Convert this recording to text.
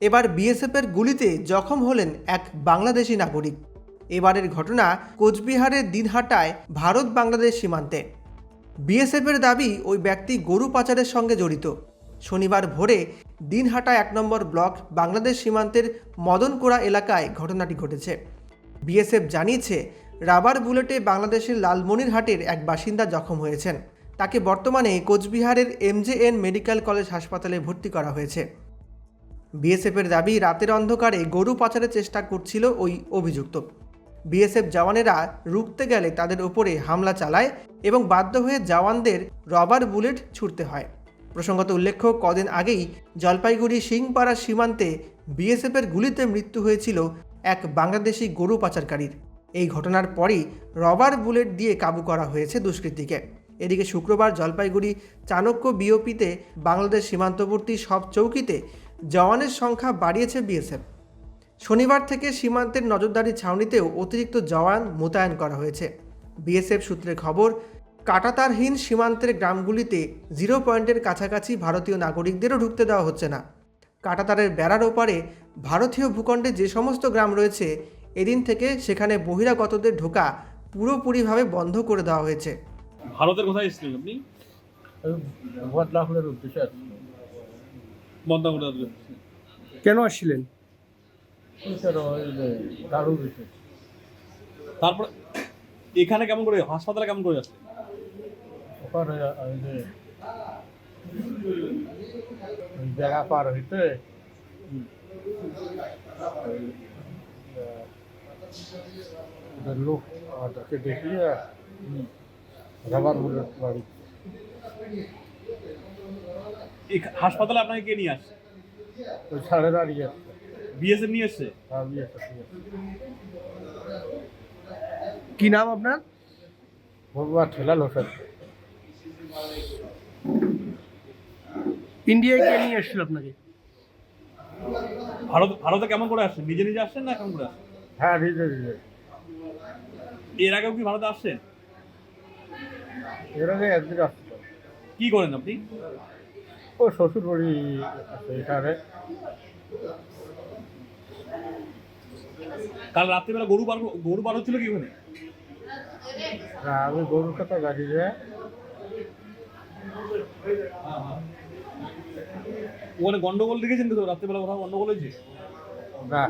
এবার বিএসএফের গুলিতে জখম হলেন এক বাংলাদেশি নাগরিক। এবারের ঘটনা কোচবিহারের দিনহাটায় ভারত বাংলাদেশ সীমান্তে। বিএসএফের দাবি, ওই ব্যক্তি গরু পাচারের সঙ্গে জড়িত। শনিবার ভোরে দিনহাটা এক নম্বর ব্লক বাংলাদেশ সীমান্তের মদনকোড়া এলাকায় ঘটনাটি ঘটেছে। বিএসএফ জানিয়েছে, রাবার বুলেটে বাংলাদেশের লালমনিরহাটের এক বাসিন্দা জখম হয়েছেন। তাকে বর্তমানে কোচবিহারের এমজেএন মেডিকেল কলেজ হাসপাতালে ভর্তি করা হয়েছে। বিএসএফের দাবি, রাতের অন্ধকারে গরু পাচারের চেষ্টা করছিল ওই অভিযুক্ত। বিএসএফ জওয়ানেরা রুখতে গেলে তাদের ওপরে হামলা চালায় এবং বাধ্য হয়ে জওয়ানদের রবার বুলেট ছুটতে হয়। প্রসঙ্গত উল্লেখ্য, কদিন আগেই জলপাইগুড়ি সিংপাড়া সীমান্তে বিএসএফের গুলিতে মৃত্যু হয়েছিল এক বাংলাদেশি গরু পাচারকারীর। এই ঘটনার পরই রবার বুলেট দিয়ে কাবু করা হয়েছে দুষ্কৃতীকে। এদিকে শুক্রবার জলপাইগুড়ি চাণক্য বিওপিতে বাংলাদেশ সীমান্তবর্তী সব চৌকিতে জওয়ানের সংখ্যা বাড়িয়েছে বিএসএফ। শনিবার থেকে সীমান্তের নজরদারি ছাউনিতেও অতিরিক্ত জওয়ান মোতায়েন করা হয়েছে। বিএসএফ সূত্রে খবর কাটাতারহীন সীমান্তের গ্রামগুলিতে জিরো পয়েন্টের কাছাকাছি ভারতীয় নাগরিকদেরও ঢুকতে দেওয়া হচ্ছে না। কাটাতারের বেড়ার ওপারে ভারতীয় ভূখণ্ডে যে সমস্ত গ্রাম রয়েছে এদিন থেকে সেখানে বহিরাগতদের ঢোকা পুরোপুরিভাবে বন্ধ করে দেওয়া হয়েছে। ভারতের কোথায় এসেছিলেন আপনি? উদ্দেশ্যে আসছিল বন্দাগুড়া কেন আসছিলেন? তারপর এখানে কেমন করে হাসপাতালে কেমন করে ওখানে ওই যে জায়গা পার হইতে লোক আমাদেরকে দেখিয়ে রাবার বুলেট বাড়ি। এখ- হাসপাতালে আপনাকে কে নিয়ে আসছে? ওই ছাড়ে দাঁড়িয়ে আসছে বিএসএফ নিয়ে এসছে? ঠিক আছে কি নাম আপনার? বলবা ঠেলা লোকের। ইন্ডিয়ায় কে নিয়ে এসেছিল আপনাকে? ভারত ভারতে কেমন করে আসছেন নিজে নিজে আসছেন না কেমন করে আসছেন? হ্যাঁ নিজে নিজে। এর আগেও কি ভারতে আসছেন? এর আগে একদিন আসছিল। কি করেন আপনি? ও শ্বশুর বাড়ি আছে এখানে। কাল রাত্রিবেলা গরু পার গরু পার হচ্ছিল কি ওখানে? না আমি গরুর কথা গাড়ি যায় ওখানে গন্ডগোল দেখেছেন তো রাত্রিবেলা কোথাও গন্ডগোল হয়েছে? না।